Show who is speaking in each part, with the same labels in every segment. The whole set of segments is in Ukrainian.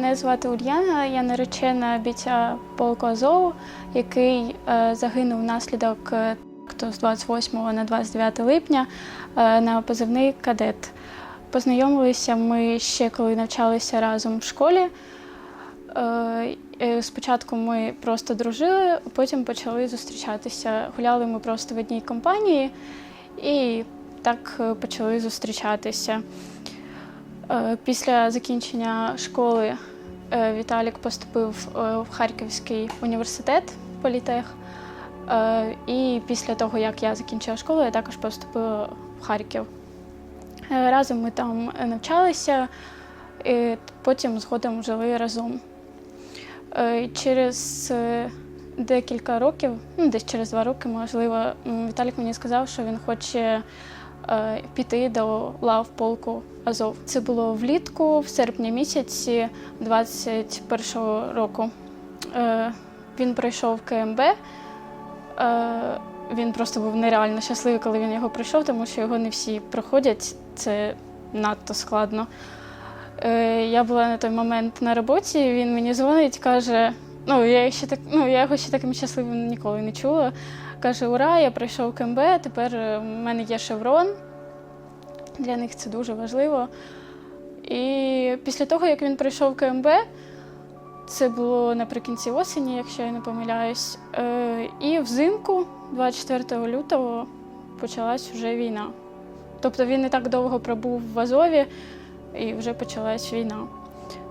Speaker 1: Мене звати Ульяна, я наречена бійця полку Азову, який е, загинув внаслідок е, з 28 на 29 липня е, на позивний кадет. Познайомилися ми ще коли навчалися разом в школі. Спочатку ми просто дружили, потім почали зустрічатися. Гуляли ми просто в одній компанії і так почали зустрічатися. Після закінчення школи Віталік поступив е, в Харківський університет політех. Е, І після того, як я закінчила школу, я також поступила в Харків. Е, Разом ми там навчалися, і потім згодом жили разом. Е, Через е, декілька років, ну десь через два роки, можливо, Віталік мені сказав, що він хоче е, піти до лав полку Азов. Це було влітку, в серпні місяці 21-го року. Е, Він пройшов КМБ. Е, Він просто був нереально щасливий, коли він його пройшов, тому що його не всі проходять. Це надто складно. Е, Я була на той момент на роботі, він мені дзвонить, каже: ну я, ще так, ну, я його ще таким щасливим ніколи не чула. Каже: Ура, я пройшов КМБ, тепер е, в мене є шеврон. Для них це дуже важливо. І після того, як він пройшов КМБ, це було наприкінці осені, якщо я не помиляюсь. Е, І взимку, 24 лютого, почалась вже війна. Тобто він не так довго пробув в Азові, і вже почалась війна.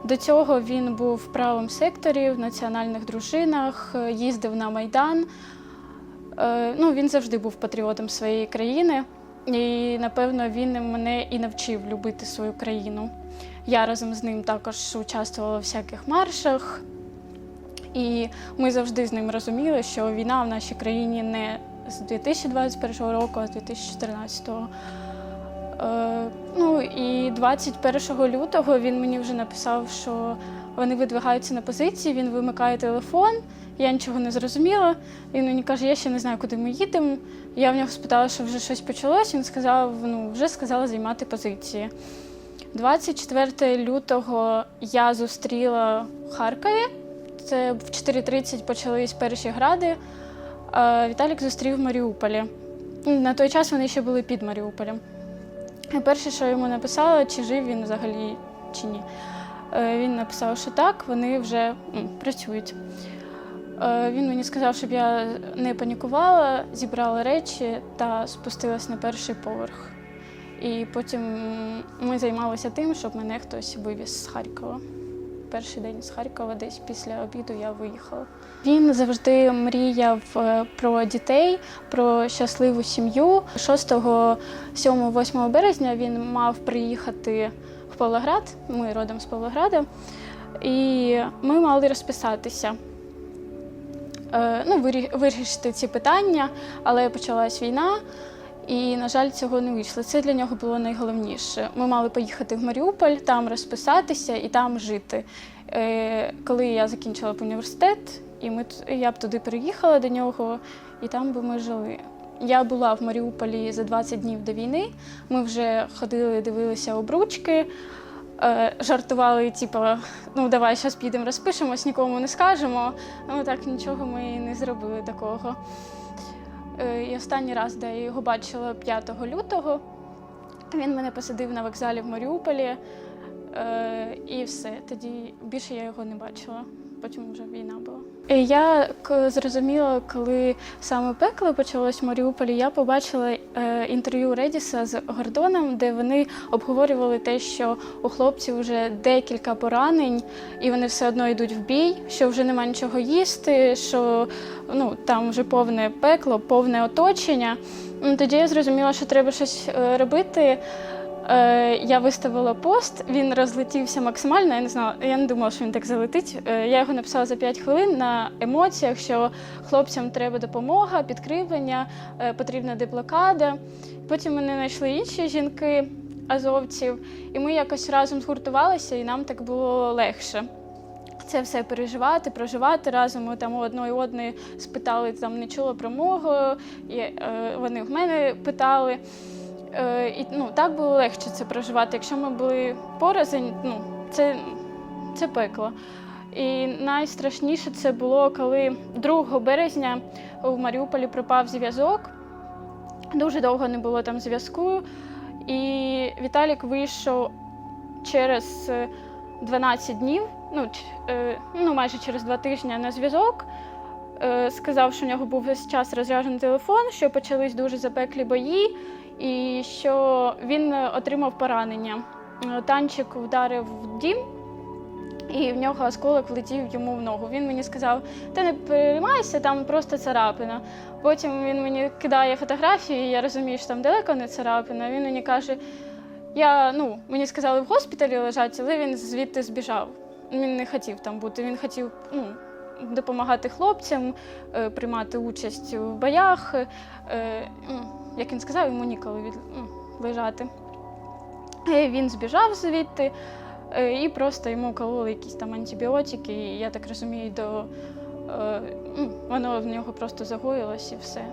Speaker 1: До цього він був в правому секторі, в національних дружинах, е, їздив на Майдан. Е, Ну, він завжди був патріотом своєї країни, і напевно він мене і навчив любити свою країну. Я разом з ним також участвувала в всяких маршах, і ми завжди з ним розуміли, що війна в нашій країні не з 2021 року, а з 2014. Е, ну 21 лютого він мені вже написав, що вони видвигаються на позиції, він вимикає телефон. Я нічого не зрозуміла. Він мені каже, я ще не знаю, куди ми їдемо. Я в нього спитала, що вже щось почалось. Він сказав, ну вже сказала займати позиції. 24 лютого я зустріла в Харкові. Це в 4.30 почались перші гради. Віталік зустрів в Маріуполі. На той час вони ще були під Маріуполем. І Перше, що йому написала, чи жив він взагалі чи ні. Е, Він написав, що так, вони вже ну, працюють. Е, Він мені сказав, щоб я не панікувала, зібрала речі та спустилась на перший поверх. І потім ми займалися тим, щоб мене хтось вивіз з Харкова. Перший день з Харкова, десь після обіду я виїхала. Він завжди мріяв е, про дітей, про щасливу сім'ю. 6, 7, 8 березня він мав приїхати в Павлоград. Ми родом з Павлограда, і ми мали розписатися. Е, Ну, вирішити ці питання, але почалась війна. І, на жаль, цього не вийшло. Це для нього було найголовніше. Ми мали поїхати в Маріуполь, там розписатися і там жити. Е, коли я закінчила університет, і ми, я б туди переїхала до нього, і там би ми жили. Я була в Маріуполі за 20 днів до війни. Ми вже ходили, дивилися обручки, е, жартували, типу, ну давай зараз підемо розпишемось, нікому не скажемо. Ну так нічого ми не зробили такого. Е, І останній раз, де я його бачила 5 лютого, він мене посадив на вокзалі в Маріуполі. Е, і все. Тоді більше я його не бачила. Потім вже війна була. Я зрозуміла, коли саме пекло почалось в Маріуполі, я побачила е, інтерв'ю Редіса з Гордоном, де вони обговорювали те, що у хлопців вже декілька поранень, і вони все одно йдуть в бій, що вже нема нічого їсти, що ну, там вже повне пекло, повне оточення. Тоді я зрозуміла, що треба щось е, робити. Е, Я виставила пост, він розлетівся максимально. Я не знала, я не думала, що він так залетить. Е, Я його написала за 5 хвилин на емоціях, що хлопцям треба допомога, підкріплення, е, потрібна деблокада. Потім мене знайшли інші жінки азовців, і ми якось разом згуртувалися, і нам так було легше. Це все переживати, проживати разом. Ми там у одної одної спитали, там не чула про мого, і, е, вони в мене питали. Е, і ну, так було легше це проживати. Якщо ми були порознь, ну, це це пекло. І найстрашніше це було, коли 2 березня в Маріуполі пропав зв'язок. Дуже довго не було там зв'язку. І Віталік вийшов через е, 12 днів, ну, е, ну майже через два тижні на зв'язок. Е, Сказав, що в нього був весь час розряджений телефон, що почались дуже запеклі бої, і що він е, отримав поранення. Е, Танчик вдарив в дім, і в нього осколок влетів йому в ногу. Він мені сказав: ти не переймайся, там просто царапина. Потім він мені кидає фотографії, і я розумію, що там далеко не царапина. Він мені каже: я, ну, мені сказали в госпіталі лежать, але він звідти збіжав. Він не хотів там бути. Він хотів ну, допомагати хлопцям, е, приймати участь в боях. Як він сказав, йому ніколи від, ну, лежати. Він збіжав звідти е, і просто йому кололи якісь там антибіотики. І я так розумію, до, е, ну, воно в нього просто загоїлось і все.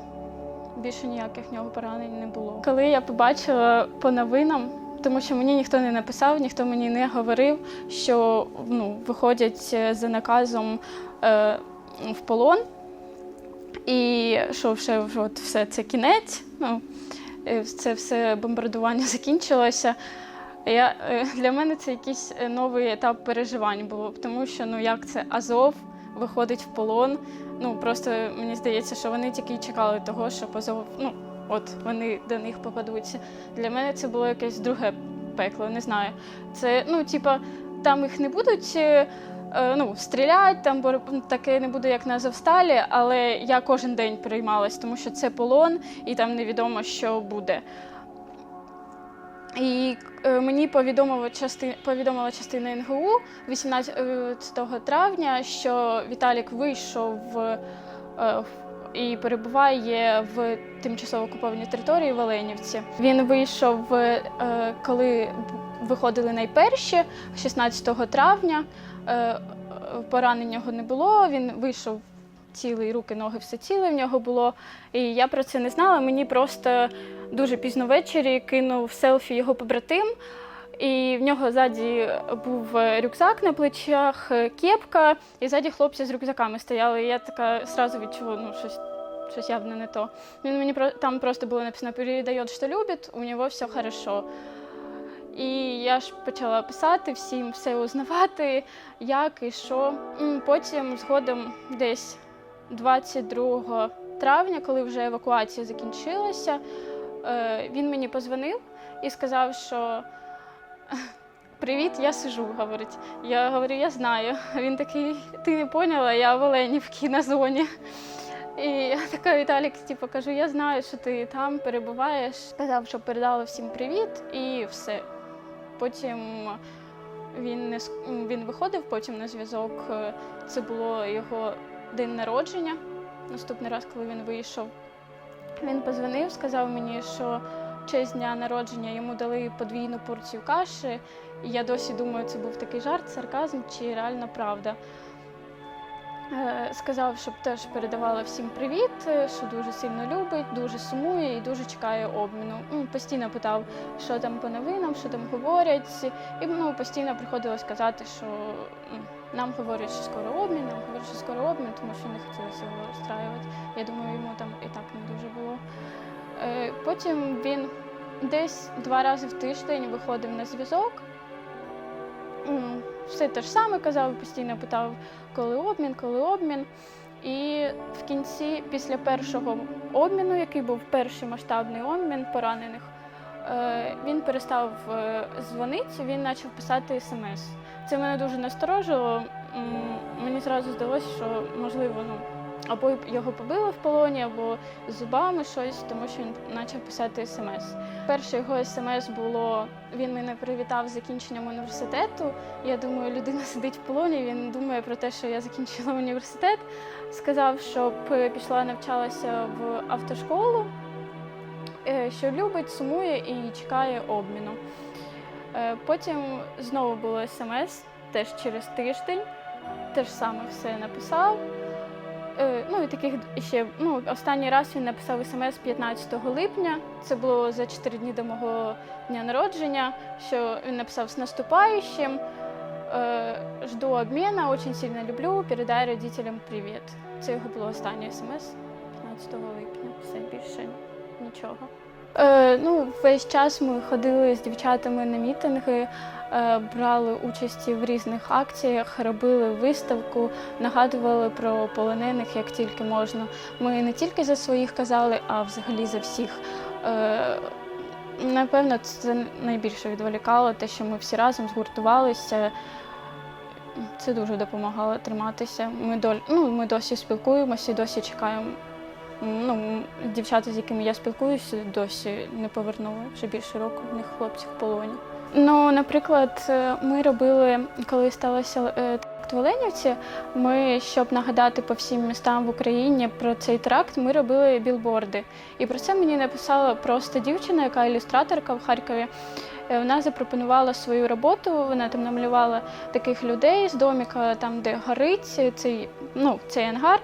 Speaker 1: Більше ніяких в нього поранень не було. Коли я побачила по новинам, тому що мені ніхто не написав, ніхто мені не говорив, що ну, виходять е, за наказом е, в полон, і що вже от все це кінець. Ну, е, це все бомбардування закінчилося. Я, е, для мене це якийсь е, новий етап переживань було, тому що ну як це Азов виходить в полон. Ну просто мені здається, що вони тільки чекали того, що Азов, ну от вони до них попадуться. Для мене це було якесь друге пекло, не знаю. Це ну, типа, там їх не будуть. Е, е, Ну, стрілять, там таке не буде, як на Азовсталі, але я кожен день переймалась, тому що це полон, і там невідомо, що буде. І е, мені повідомила частина, повідомила частина НГУ 18 травня, що Віталік вийшов е, і перебуває в тимчасово окупованій території в Оленівці. Він вийшов, е, коли виходили найперші, 16 травня. Е, Поранень його не було. Він вийшов цілий, руки, ноги, все ціле в нього було. І я про це не знала. Мені просто дуже пізно ввечері кинув селфі його побратим. І в нього ззаді був рюкзак на плечах, кепка, і ззаді хлопці з рюкзаками стояли. І я така сразу відчула, ну, щось, щось явно не то. Він мені там просто було написано передає, що любить, у нього все хорошо. І я ж почала писати всім, все узнавати, як і що. Потім, згодом, десь 22 травня, коли вже евакуація закінчилася, е, він мені позвонив і сказав, що привіт, я сижу, говорить. Я говорю, я знаю. Він такий, ти не поняла, я в Оленівці на зоні. І я така Віталік, типу, кажу, я знаю, що ти там перебуваєш. Сказав, що передали всім привіт і все. Потім він не він виходив потім на зв'язок. Е, Це було його день народження. Наступний раз, коли він вийшов, він позвонив, сказав мені, що в честь дня народження йому дали подвійну порцію каші. І я досі думаю, це був такий жарт, сарказм чи реальна правда. Е, Сказав, щоб теж передавала всім привіт, е, що дуже сильно любить, дуже сумує і дуже чекає обміну. Ну, постійно питав, що там по новинам, що там говорять. І ну, постійно приходилось казати, що нам говорять, що скоро обмін, нам говорять, що скоро обмін, тому що не хотілося його розстраювати. Я думаю, йому там і так не дуже було. Е, Потім він десь два рази в тиждень виходив на зв'язок. Все те ж саме казав, постійно питав, коли обмін, коли обмін. І в кінці, після першого обміну, який був перший масштабний обмін поранених, е, він перестав е, дзвонити, він почав писати смс. Це мене дуже насторожило. Мені зразу здалося, що можливо, ну або його побили в полоні, або зубами щось, тому що він почав писати смс. Перше його смс було: він мене привітав з закінченням університету. Я думаю, людина сидить в полоні. Він думає про те, що я закінчила університет. Сказав, щоб пішла навчалася в автошколу, е, що любить, сумує і чекає обміну. Е, Потім знову було смс, теж через тиждень, те ж саме все написав. Е, Ну і таких ще ну, останній раз він написав смс 15 липня. Це було за 4 дні до мого дня народження. Що він написав з наступаючим. Е, жду обміну, очень сильно люблю, передай родителям привіт. Це його було останнє смс 15 липня. Все більше нічого. Е, ну, весь час ми ходили з дівчатами на мітинги, е, брали участь в різних акціях, робили виставку, нагадували про полонених як тільки можна. Ми не тільки за своїх казали, а взагалі за всіх. Е, напевно, це найбільше відволікало, те, що ми всі разом згуртувалися. Це дуже допомагало триматися. Ми, доль... ну, ми досі спілкуємося, досі чекаємо. Ну, дівчата, з якими я спілкуюся, досі не повернули вже більше року в них хлопці в полоні. Ну, наприклад, е, ми робили, коли сталося е, в Оленівці, ми, щоб нагадати по всім містам в Україні про цей теракт, ми робили білборди. І про це мені написала просто дівчина, яка ілюстраторка в Харкові. Е, Вона запропонувала свою роботу, вона там намалювала таких людей з доміка, там, де горить цей, ну, цей ангар.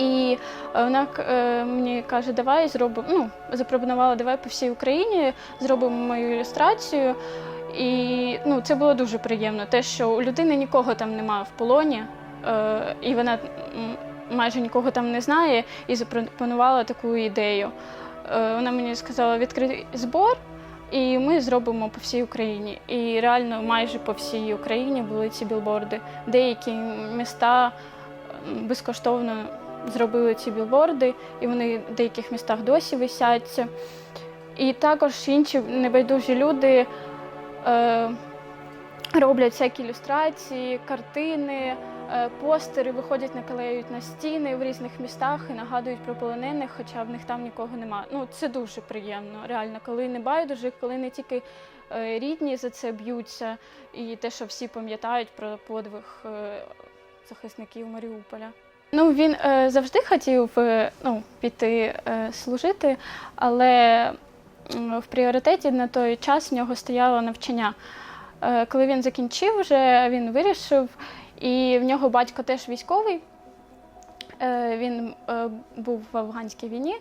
Speaker 1: І е, вона е, мені каже, давай зробимо, ну, запропонувала, давай по всій Україні зробимо мою ілюстрацію. І ну, це було дуже приємно. Те, що у людини нікого там немає в полоні, е, і вона майже нікого там не знає, і запропонувала таку ідею. Е, вона мені сказала, відкрити збор, і ми зробимо по всій Україні. І реально майже по всій Україні були ці білборди. Деякі міста безкоштовно зробили ці білборди, і вони в деяких містах досі висять. І також інші небайдужі люди е, роблять всякі ілюстрації, картини, е, постери, виходять, наклеюють на стіни в різних містах і нагадують про полонених, хоча в них там нікого немає. Ну, це дуже приємно, реально, коли не байдуже, коли не тільки е, рідні за це б'ються, і те, що всі пам'ятають про подвиг е, захисників Маріуполя. Ну, він е, завжди хотів е, ну, піти е, служити, але е, в пріоритеті на той час в нього стояло навчання. Е, коли він закінчив, вже він вирішив, і в нього батько теж військовий. Е, він е, був в афганській війні.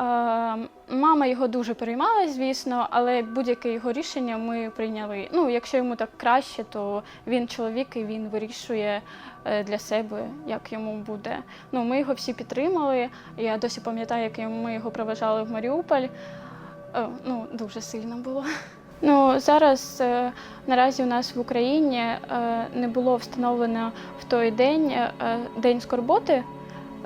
Speaker 1: Е, Мама його дуже переймалась, звісно, але будь-яке його рішення ми прийняли. Ну, якщо йому так краще, то він чоловік і він вирішує е, для себе, як йому буде. Ну, ми його всі підтримали. Я досі пам'ятаю, як ми його проважали в Маріуполь. Е, Ну, дуже сильно було. Ну, зараз наразі у нас в Україні не було встановлено в той день день скорботи.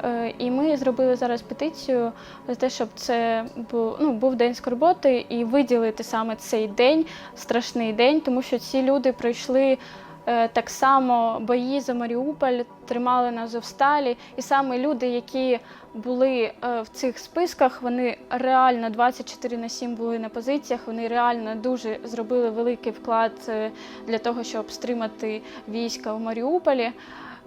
Speaker 1: Е, І ми зробили зараз петицію за те, щоб це був, ну, був день скорботи і виділити саме цей день, страшний день, тому що ці люди пройшли е, так само бої за Маріуполь, тримали на Зовсталі. І саме люди, які були е, в цих списках, вони реально 24 на 7 були на позиціях, вони реально дуже зробили великий вклад для того, щоб стримати війська в Маріуполі.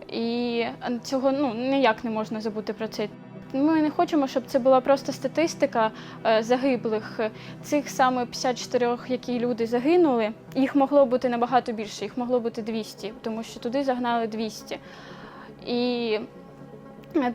Speaker 1: І цього ну ніяк не можна забути про це. Ми не хочемо, щоб це була просто статистика е, загиблих. Цих саме 54, які люди загинули, їх могло бути набагато більше, їх могло бути 200, тому що туди загнали 200. І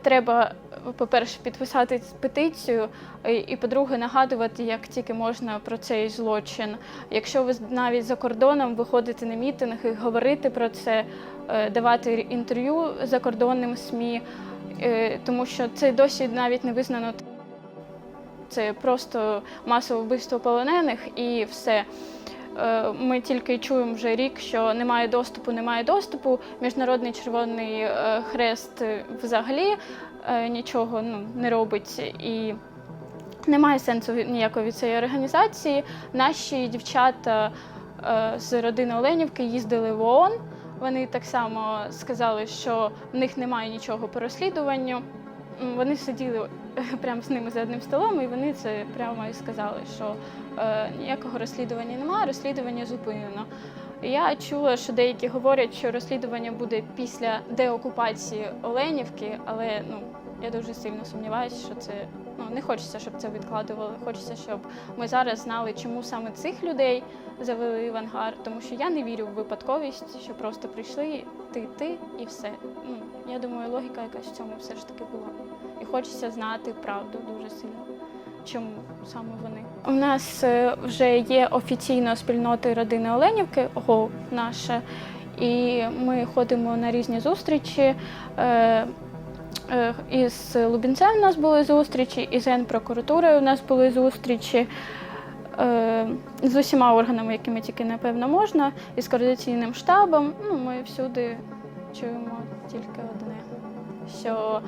Speaker 1: треба, по-перше, підписати петицію, і, і, по-друге, нагадувати, як тільки можна про цей злочин. Якщо ви навіть за кордоном виходите на мітинги, говорити про це, е, давати інтерв'ю закордонним СМІ, е, тому що це досі навіть не визнано. Це просто масове вбивство полонених і все. Е, Ми тільки чуємо вже рік, що немає доступу, немає доступу. Міжнародний Червоний е, Хрест взагалі е, нічого ну, не робить і немає сенсу ніякої цієї організації. Наші дівчата з родини Оленівки їздили в ООН. Вони так само сказали, що в них немає нічого по розслідуванню. Вони сиділи прямо з ними за одним столом, і вони це прямо і сказали, що е, ніякого розслідування немає, розслідування зупинено. Я чула, що деякі говорять, що розслідування буде після деокупації Оленівки, але ну я дуже сильно сумніваюся, що це ну не хочеться, щоб це відкладували. Хочеться, щоб ми зараз знали, чому саме цих людей завели в ангар, тому що я не вірю в випадковість, що просто прийшли ти, ти і все. Ну я думаю, логіка якась в цьому все ж таки була. Хочеться знати правду дуже сильно. Чому саме вони? У нас е, вже є офіційно спільноти родини Оленівки, ОГО наша, І ми ходимо на різні зустрічі. Е, е, Із Лубінцем у нас були зустрічі, із Генпрокуратурою у нас були зустрічі. З усіма органами, якими тільки напевно можна, і з координаційним штабом. Ну, ми всюди чуємо тільки одне, що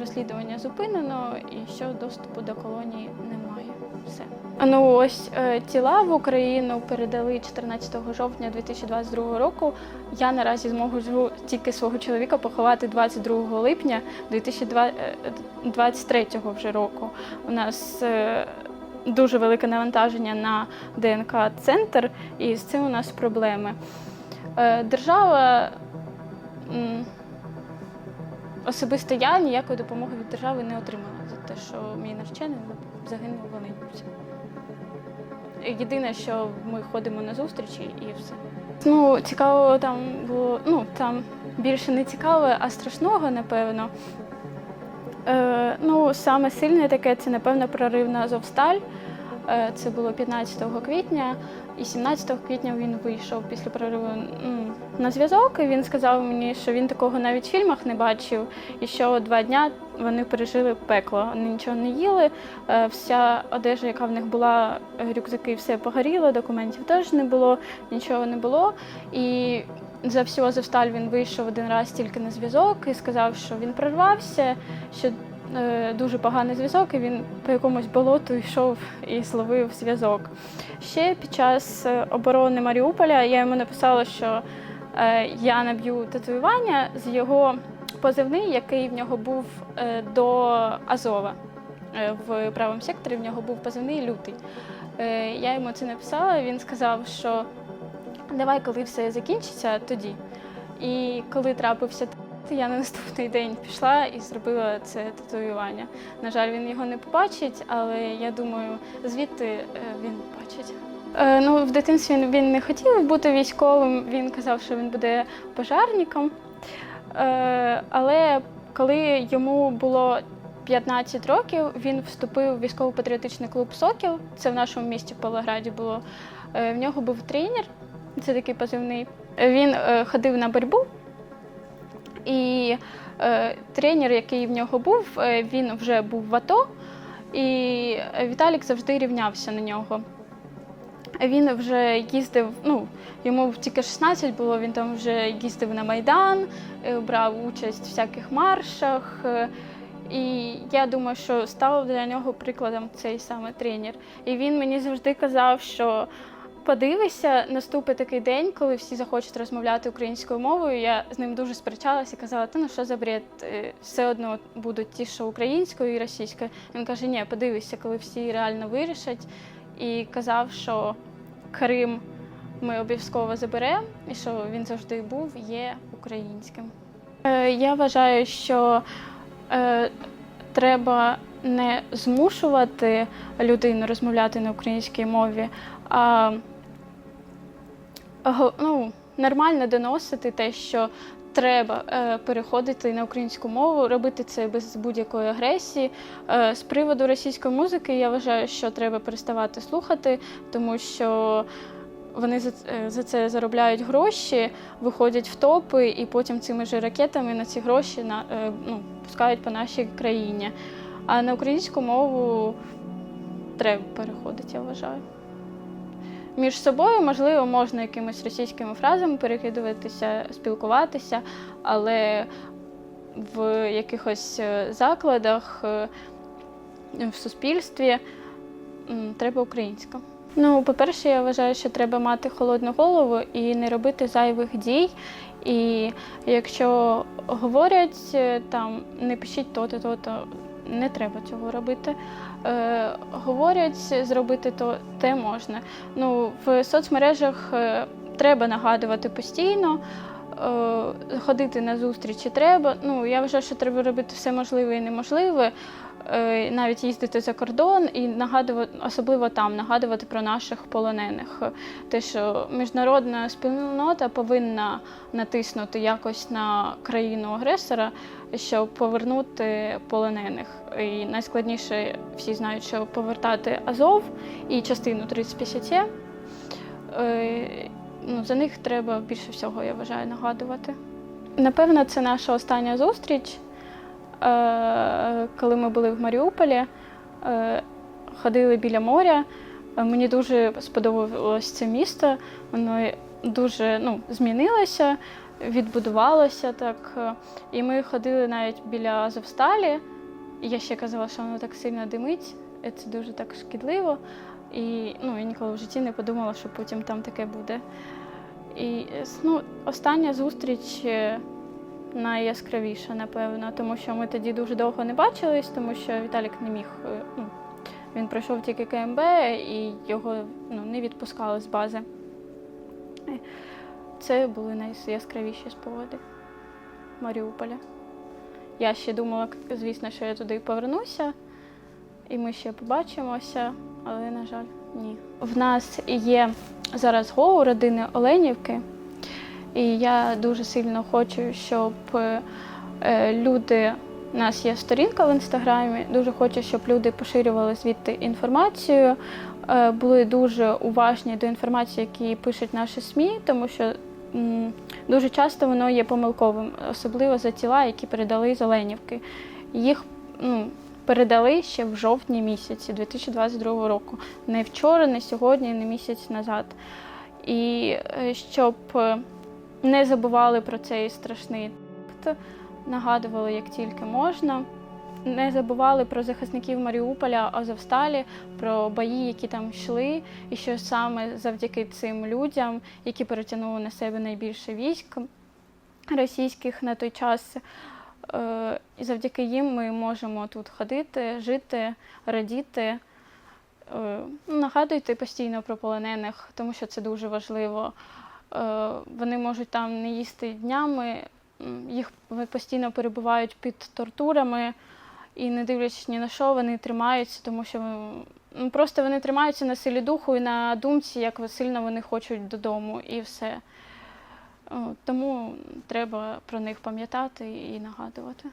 Speaker 1: розслідування зупинено і що доступу до колонії немає. Все. Ну ось е, тіла в Україну передали 14 жовтня 2022 року. Я наразі зможу тільки свого чоловіка поховати 22 липня 2023 вже року. У нас е, дуже велике навантаження на ДНК-центр, і з цим у нас проблеми. Е, Держава. Особисто я ніякої допомоги від держави не отримала за те, що мій наречений загинув в. Єдине, що ми ходимо на зустрічі і все. Ну, цікаво там було, ну там більше не цікаве, а страшного, напевно. Е, ну, саме сильне таке це, напевно, прорив на Азовсталь. Е, це було 15 квітня, і 17 квітня він вийшов після прориву на зв'язок. І він сказав мені, що він такого навіть в фільмах не бачив, і що два дня вони пережили пекло. Вони нічого не їли. е, Вся одежа, яка в них була, рюкзаки, все погоріло, документів теж не було, нічого не було. І за всю Азовсталь він вийшов один раз тільки на зв'язок і сказав, що він прорвався, що дуже поганий зв'язок, і він по якомусь болоту йшов і словив зв'язок. Ще під час е, оборони Маріуполя я йому написала, що е, я наб'ю татуювання з його позивний, який в нього був е, до Азова. Е, В правому секторі в нього був позивний лютий. Е, Я йому це написала, він сказав, що давай, коли все закінчиться, тоді. І коли трапився я на наступний день пішла і зробила це татуювання. На жаль, він його не побачить, але я думаю, звідти е, він бачить. Е, Ну, в дитинстві він- не хотів бути військовим, він казав, що він буде пожарником. Е, Але коли йому було 15 років, він вступив в військово-патріотичний клуб Сокіл. Це в нашому місті в Павлограді було. В нього був тренер, це такий позивний. Він ходив на боротьбу. І е, тренер, який в нього був, е, він вже був в АТО, і Віталік завжди рівнявся на нього. Він вже їздив, ну, йому тільки 16 було, він там вже їздив на Майдан, е, брав участь в всяких маршах. е, І я думаю, що став для нього прикладом цей саме тренер. І він мені завжди казав, що подивися, наступить такий день, коли всі захочуть розмовляти українською мовою. Я з ним дуже сперечалася і казала, та ну що за бред, Е, все одно будуть ті, що українською і російською. Він каже, ні, подивися, коли всі реально вирішать. І казав, що Крим ми обов'язково заберемо, і що він завжди був, є українським. Е, Я вважаю, що е, треба не змушувати людину розмовляти на українській мові, а ну, нормально доносити те, що треба е, переходити на українську мову, робити це без будь-якої агресії. Е, з приводу російської музики я вважаю, що треба переставати слухати, тому що вони за, е, це заробляють гроші, виходять в топи, і потім цими ж ракетами на ці гроші на, ну, пускають по нашій країні. А на українську мову треба переходити, я вважаю. Між собою, можливо, можна якимись російськими фразами перекидуватися, спілкуватися, але в якихось е, закладах, е, в суспільстві треба українська. Ну, по-перше, я вважаю, що треба мати холодну голову і не робити зайвих дій. І якщо говорять е, там не пишіть то-то, то-то, не треба цього робити. Е, говорять зробити то те можна. Ну, в соцмережах е, треба нагадувати постійно. е, Ходити на зустрічі треба. Ну, я вважаю, що треба робити все можливе і неможливе, е, навіть їздити за кордон і нагадувати, особливо там, нагадувати про наших полонених. Те, що міжнародна спільнота повинна натиснути якось на країну агресора, щоб повернути полонених. І найскладніше всі знають, що повертати Азов і частину 3050. Е, ну, за них треба більше всього, я вважаю, нагадувати. Напевно, це наша остання зустріч, е, коли ми були в Маріуполі, е, ходили біля моря. Мені дуже сподобалось це місто. Воно дуже ну, змінилося, відбудувалося так. е, І ми ходили навіть біля Азовсталі. Я ще казала, що воно так сильно димить, це дуже так шкідливо. І ну, я ніколи в житті не подумала, що потім там таке буде. І ну, остання зустріч е, найяскравіша, напевно, тому що ми тоді дуже довго не бачились, тому що Віталік не міг. е, Ну, він пройшов тільки КМБ і його ну, не відпускали з бази. Це були найяскравіші спогади Маріуполя. Я ще думала, звісно, що я туди повернуся, і ми ще побачимося, але, на жаль, ні. В нас є зараз гоу родини Оленівки, і я дуже сильно хочу, щоб е, люди. У нас є сторінка в інстаграмі. Дуже хочу, щоб люди поширювали звідти інформацію, е, були дуже уважні до інформації, які пишуть наші СМІ, тому що дуже часто воно є помилковим, особливо за тіла, які передали з Оленівки. Їх ну, передали ще в жовтні місяці 2022 року. Не вчора, не сьогодні, не місяць назад. І е, щоб е, не забували про цей страшний акт, нагадували як тільки можна. Не забували про захисників Маріуполя, Азовсталі, про бої, які там йшли, і що саме завдяки цим людям, які перетягнули на себе найбільше військ російських на той час, е, і завдяки їм ми можемо тут ходити, жити, радіти. Е, Нагадуйте постійно про полонених, тому що це дуже важливо. Е, Вони можуть там не їсти днями, їх постійно перебувають під тортурами, і не дивлячись ні на що, вони тримаються, тому що ну, просто вони тримаються на силі духу і на думці, як сильно вони хочуть додому, і все. Тому треба про них пам'ятати і нагадувати.